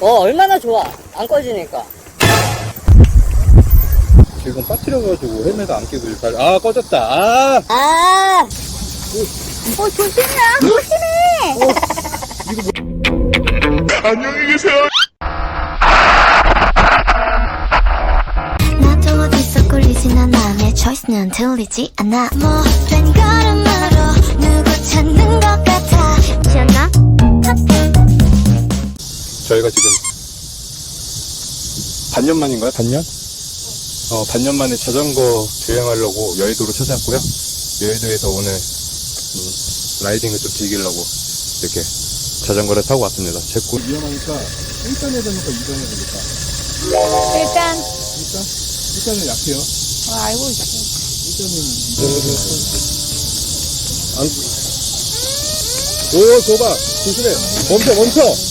어, 얼마나 좋아. 안 꺼지니까. 지금 빠뜨려가지고 헬멧 안 끼고 하- 아 꺼졌다 아 아! 어, 조심해! 조심해! 나도 어디서 꿀리진 않아 내 초이스는 들리지 않아 못 저희가 지금 반년 만인가요? 반년? 어, 반년 만에 자전거 주행하려고 여의도로 찾아왔고요. 여의도에서 오늘 음, 라이딩을 좀 즐기려고 이렇게 자전거를 타고 왔습니다. 제고 위험하니까 1단에 되니까 2단에 되니까 일단, 1단? 1단은 약해요. 어, 알고 있어. 1단은 안... 오, 줘봐. 조심해. 멈춰, 멈춰.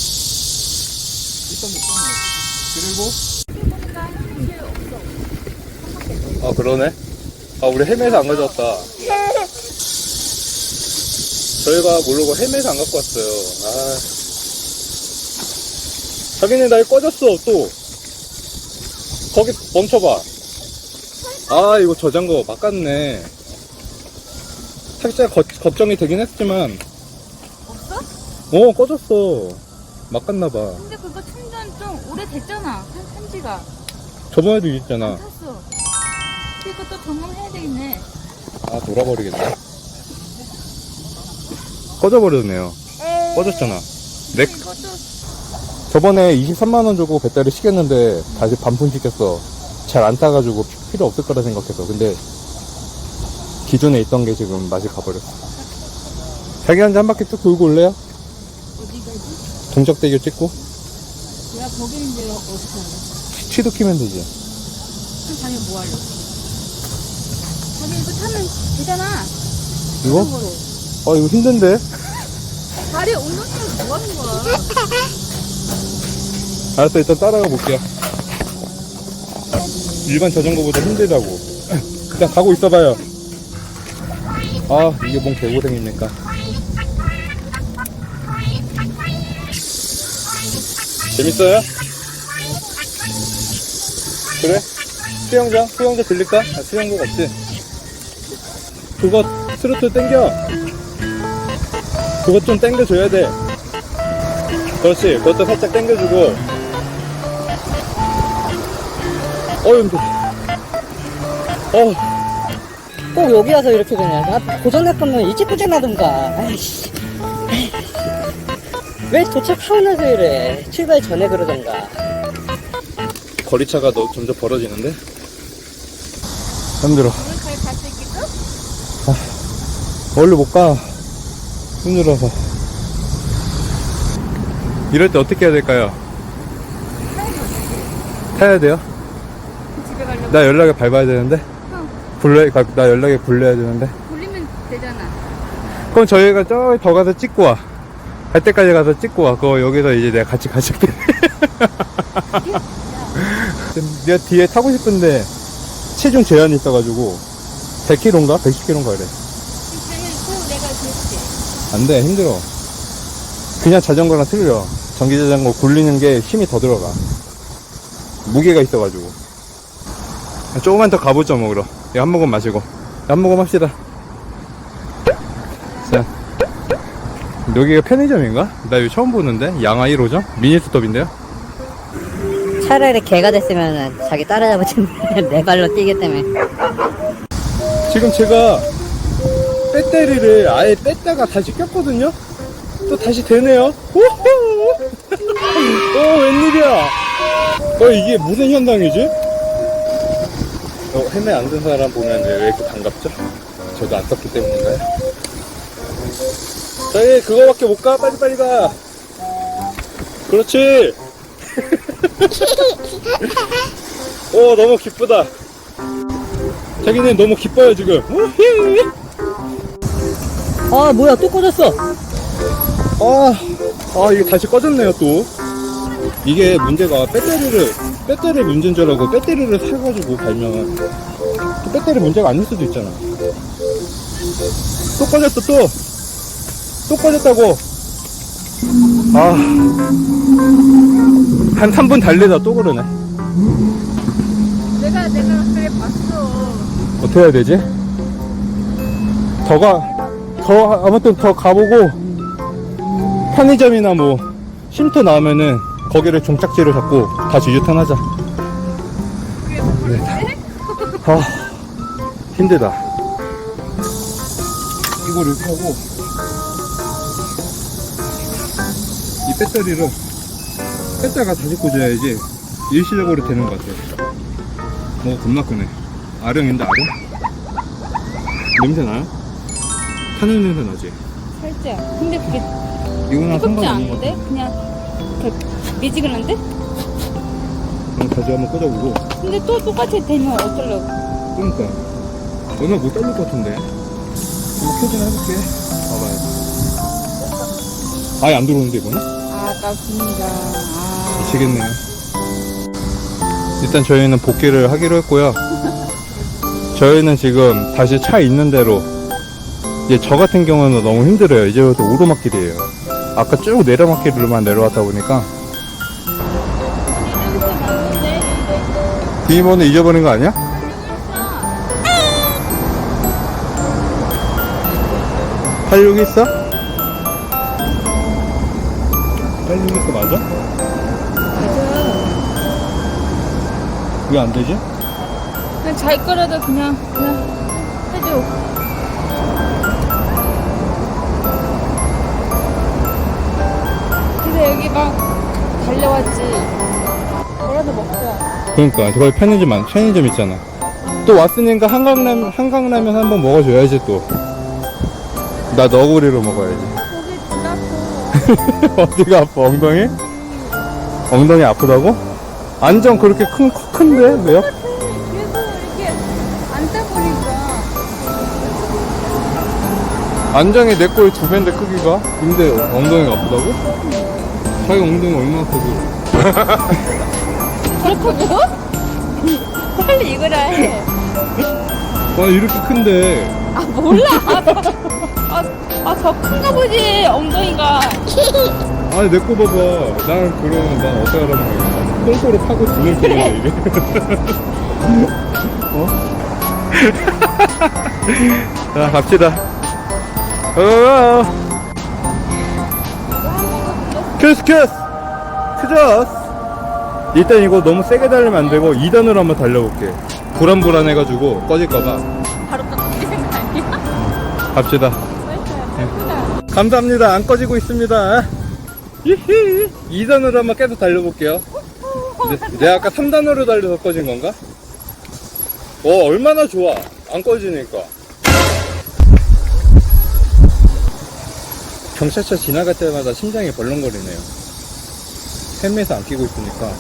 그리고 아 그러네? 아 우리 헬멧 안 가져왔다. 저희가 모르고 헬멧 안 갖고 왔어요. 아. 자기네 날 꺼졌어 또. 거기 멈춰봐. 아 이거 저장거 막갔네. 살짝 거- 걱정이 되긴 했지만. 없어? 어 꺼졌어 막 갔나봐 근데 그거 충전 좀 오래됐잖아. 한, 한지가. 저번에도 있잖아 탔어. 그것도 점검해야 되겠네. 아 돌아버리겠네 꺼져버렸네요 꺼졌잖아 내 이것도 저번에 23만원 주고 배터리 시켰는데 다시 반품 시켰어 잘안 타가지고 피- 필요 없을 거라 생각해서 근데 기존에 있던 게 지금 맛이 가버렸어 자기한테 한 바퀴 쭉 돌고 올래요? 동작대교 찍고 내가 거기는 이제 어떻게 하냐? 치도 키면 되지 그 자기 뭐 하려고? 자기 이거 타면 되잖아. 이거? 자전거로. 아 이거 힘든데? 다리 운동하면서 뭐 하는 거야? 알았어 일단 따라가 볼게요 일반 자전거보다 힘들다고 일단 가고 있어봐요 아 이게 뭔 개고생입니까 재밌어요? 그래? 수영장? 수영장 들릴까? 아, 수영복 없지? 그거 트로트 땡겨 그것 좀 땡겨줘야 돼 그렇지 그것도 살짝 땡겨주고 어휴 힘들어 어꼭 여기 와서 이렇게 되냐. 나 고장날 거면 일찍 고장나던가. 아이씨. 왜 도착하고 나서 이래. 출발 전에 그러던가. 거리차가 너 점점 벌어지는데? 힘들어 있겠어? 얼른 못 가 힘들어서 이럴 때 어떻게 해야 될까요? 타야 돼요? 집에 가려고. 나 연락에 밟아야 되는데 불러 나 연락에 굴려야 되는데 돌리면 되잖아. 그럼 저희가 저기 더 가서 찍고 와. 갈 때까지 가서 찍고 와. 그거 여기서 이제 내가 같이 가실게. 내가 뒤에 타고 싶은데 체중 제한이 있어가지고 100kg인가 110kg인가 그래. 당연히 꼭 내가 줄게. 안 돼, 힘들어. 그냥 자전거랑 틀려. 전기 자전거 굴리는 게 힘이 더 들어가. 무게가 있어가지고. 조금만 더 가보죠, 뭐, 그럼. 이거 한 모금 마시고. 한 모금 합시다. 여기가 편의점인가? 나 여기 처음 보는데? 양아 1호점? 미니스톱인데요? 차라리 개가 됐으면 자기 따라잡을 텐데 내 발로 뛰기 때문에. 지금 제가 배터리를 아예 뺐다가 다시 꼈거든요? 또 다시 되네요? 호호! 어, 웬일이야? 어, 이게 무슨 현상이지? 어, 헬멧 안쓴 사람 보면 왜 이렇게 반갑죠? 저도 안 썼기 때문인가요? 저희 그거밖에 못 가? 빨리빨리 가! 그렇지! 오, 너무 기쁘다! 자기는 너무 기뻐요, 지금. 우히! 아, 뭐야, 또 꺼졌어. 아, 아, 이게 다시 꺼졌네요, 또. 이게 문제가 배터리를, 배터리 문제인 줄 알고 배터리를 사가지고 갈면 또 배터리 문제가 아닐 수도 있잖아. 또 꺼졌어, 또. 또 꺼졌다고. 아. 한 3분 달리다 또 그러네. 내가 내가 그래 봤어. 어떻게 해야 되지? 더 가, 더, 아무튼 더 가보고, 편의점이나 뭐, 쉼터 나오면은, 거기를 종착지로 잡고, 다시 유턴하자. 네. 아, 힘들다. 이걸 이렇게 하고, 배터리를 뺐다가 다시 꽂아야지 일시적으로 되는 것 같아요. 뭐 겁나 크네. 아령인데 아령? 냄새 나요? 타는 냄새 나지? 살짝. 근데 그게 이거랑 뜨겁지 상관없는 것 않은데? 같아. 그냥 그 미지근한데? 그럼 다시 한번 꽂아보고. 근데 또 똑같이 되면 어쩌려고? 그러니까 얼마 못 달릴 것 같은데. 이거 켜진 해볼게. 봐봐요. 아예 안 들어오는데 이거는? 아, 아깝습니다. 아. 미치겠네요. 일단 저희는 복귀를 하기로 했고요. 저희는 지금 다시 차 있는 대로 이제 저 같은 경우는 너무 힘들어요. 이제부터 오르막길이에요. 아까 쭉 내려막길로만 내려왔다 보니까 비밀번호 잊어버린 거 아니야? 팔육 있어? 팔육 있어 맞아? 왜안 되지? 그냥 잘 거라도 그냥 그냥 해줘. 그래서 여기 막 달려왔지. 뭐라도 먹자. 그러니까 저기 편의점 안- 편의점 있잖아. 또 왔으니까 한강라면 한강라면 한번 먹어줘야지 또. 나 너구리로 먹어야지. 지나고 어디가 아파 엉덩이? 엉덩이 아프다고? 안전 그렇게 큰 큰데 왜요? 계속 이렇게 앉다 보니까 안장이 내 거의 두 배인데 크기가? 근데 엉덩이가 아프다고? 자기 엉덩이 얼마나 크고? 그렇다고? 빨리 이거라 해. 와 이렇게 큰데 아 몰라. 아, 아, 저 큰가 보지 엉덩이가. 아니 내 거 봐봐. 난 그럼 난 어떻게 하라는 거야 똥꼬로 파고 두는 길인데 이게. 어? 자 갑시다. 어 큐스 큐스. 큐저스. 일단 이거 너무 세게 달리면 안 되고 2단으로 한번 달려볼게. 불안불안해가지고 꺼질까봐 갑시다 네. 감사합니다. 안 꺼지고 있습니다. 히히. 2단으로 한번 계속 달려볼게요. 네, 내가 아까 3단으로 달려서 꺼진 건가? 어, 얼마나 좋아. 안 꺼지니까. 경찰차 지나갈 때마다 심장이 벌렁거리네요. 헬멧을 안 끼고 있으니까.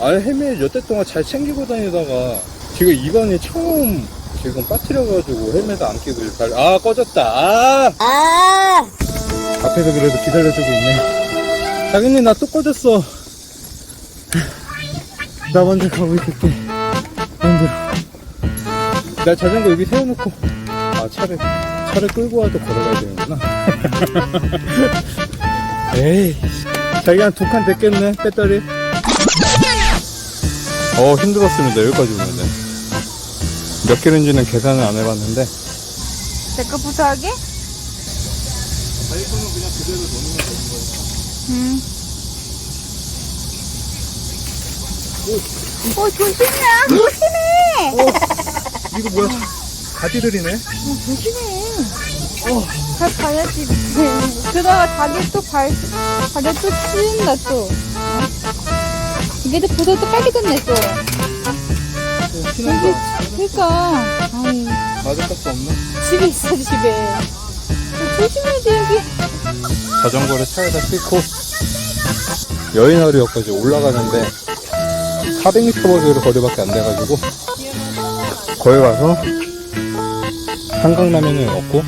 아니, 헬멧 여태 동안 잘 챙기고 다니다가 지금 이번이 처음 지금 빠뜨려가지고 헬멧을 안 끼고 달 아, 꺼졌다. 아! 아! 앞에서 그래도 기다려주고 있네. 자기님, 나 또 꺼졌어. 나 먼저 가고 있을게. 안 들어. 나 자전거 여기 세워놓고. 아, 차를, 차를 끌고 와도 걸어가야 되는구나. 에이. 자기 한 두 칸 됐겠네, 배터리. 어, 힘들었습니다. 여기까지 오는데. 몇 킬로인지는 계산을 안 해봤는데. 내 거부터 하게? 자기 거는 그냥 그대로 넣는 거 되는 거예요. 응. 어, 조심해! 조심해! 이거 뭐야? 가지들이네? 조심해! 어, 발 봐야지. 그러다가 자기 또 발, 발에 또 찌른다, 또. 어? 이게 또 보다 또 빨개졌네, 또. 신한다. 그니까. 아이, 맞을 것도 없네. 집에 있어, 집에. 어, 조심해야 돼, 여기. 자전거를 차에다 싣고 여인하루역까지 올라가는데 400m 거리로 거리밖에 안 돼가지고 거기 가서 한강라면을 먹고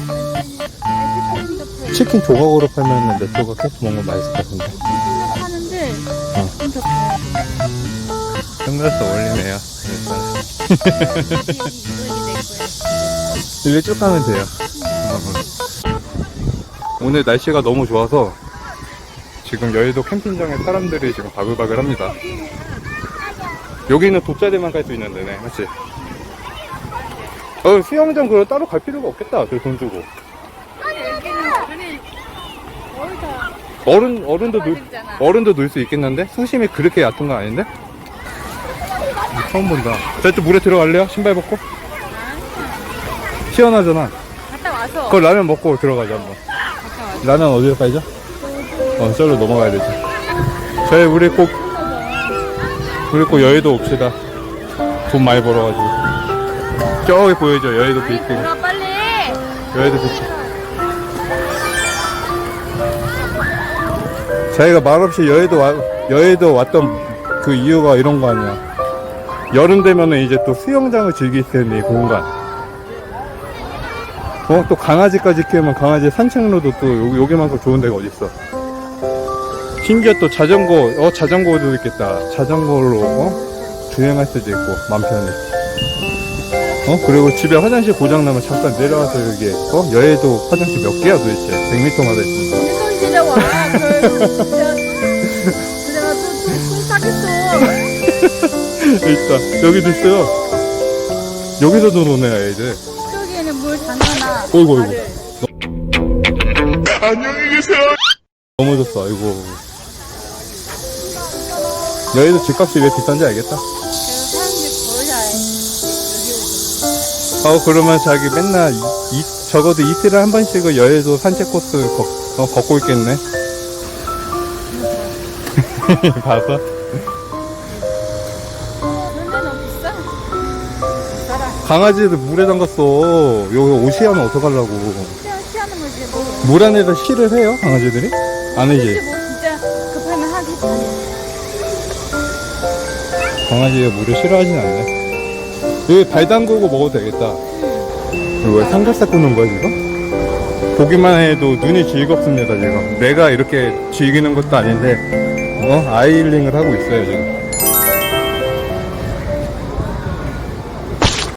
치킨 조각으로 팔면 몇 조각 해서 먹으면 맛있을 것 같은데 하는데, 어. 선글라스 어울리네요 돼. 이렇게 쭉 가면 돼요 어. 오늘 날씨가 너무 좋아서 지금 여의도 캠핑장에 사람들이 지금 바글바글 합니다. 여기는 돗자리만 깔수 있는 데네, 맞지? 어, 수영장 그럼 따로 갈 필요가 없겠다, 저돈 주고. 어른, 어른도 놀, 어른도 놀 수 있겠는데? 수심이 그렇게 얕은 건 아닌데? 처음 본다. 자, 또 물에 들어갈래요? 신발 벗고? 시원하잖아. 갔다 와서. 그걸 라면 먹고 들어가자, 한번. 라면 어디로 가야죠? 어, 저로 넘어가야 되지. 저희, 우리 꼭, 우리 꼭 여의도 옵시다. 돈 많이 벌어가지고. 저기 보이죠? 여의도 비치. 들어 빨리. 여의도 비치. 자기가 말없이 여의도 와, 여의도 왔던 그 이유가 이런 거 아니야. 여름 되면은 이제 또 수영장을 즐길 수 있는 이 공간. 어, 또 강아지까지 키우면 강아지 산책로도 또 요, 여기만큼 좋은 데가 어딨어. 심지어 또 자전거, 어, 자전거도 있겠다. 자전거로, 어? 주행할 수도 있고, 맘 편히. 어? 그리고 집에 화장실 고장나면 잠깐 내려와서 여기, 어? 여의도 화장실 몇 개야 도대체? 100m마다 있으니까. 있다. 여기도 있어요. 여기서도 노네, 애들. 저기에는 물 담가놔. 어이구, 어이구. 발을. 넘어졌어, 아이고. 여의도 집값이 왜 비싼지 알겠다. 어, 그러면 자기 맨날, 이, 이- 적어도 이틀에 한 번씩은 여의도 산책 코스 걷, 어, 걷고 있겠네. 봐서. 강아지들 물에 담갔어. 여기 옷이하면 어떡하려고. 시야, 시하는 거지. 뭐. 물 안에다 실을 해요, 강아지들이? 안 해지. 뭐 진짜 급하면 하기. 강아지가 물을 싫어하진 않네. 여기 발 담그고 먹어도 되겠다. 이거 왜 삼겹살 굽는 거야, 지금? 보기만 해도 눈이 즐겁습니다, 지금. 내가 이렇게 즐기는 것도 아닌데, 어? 아이힐링을 하고 있어요, 지금.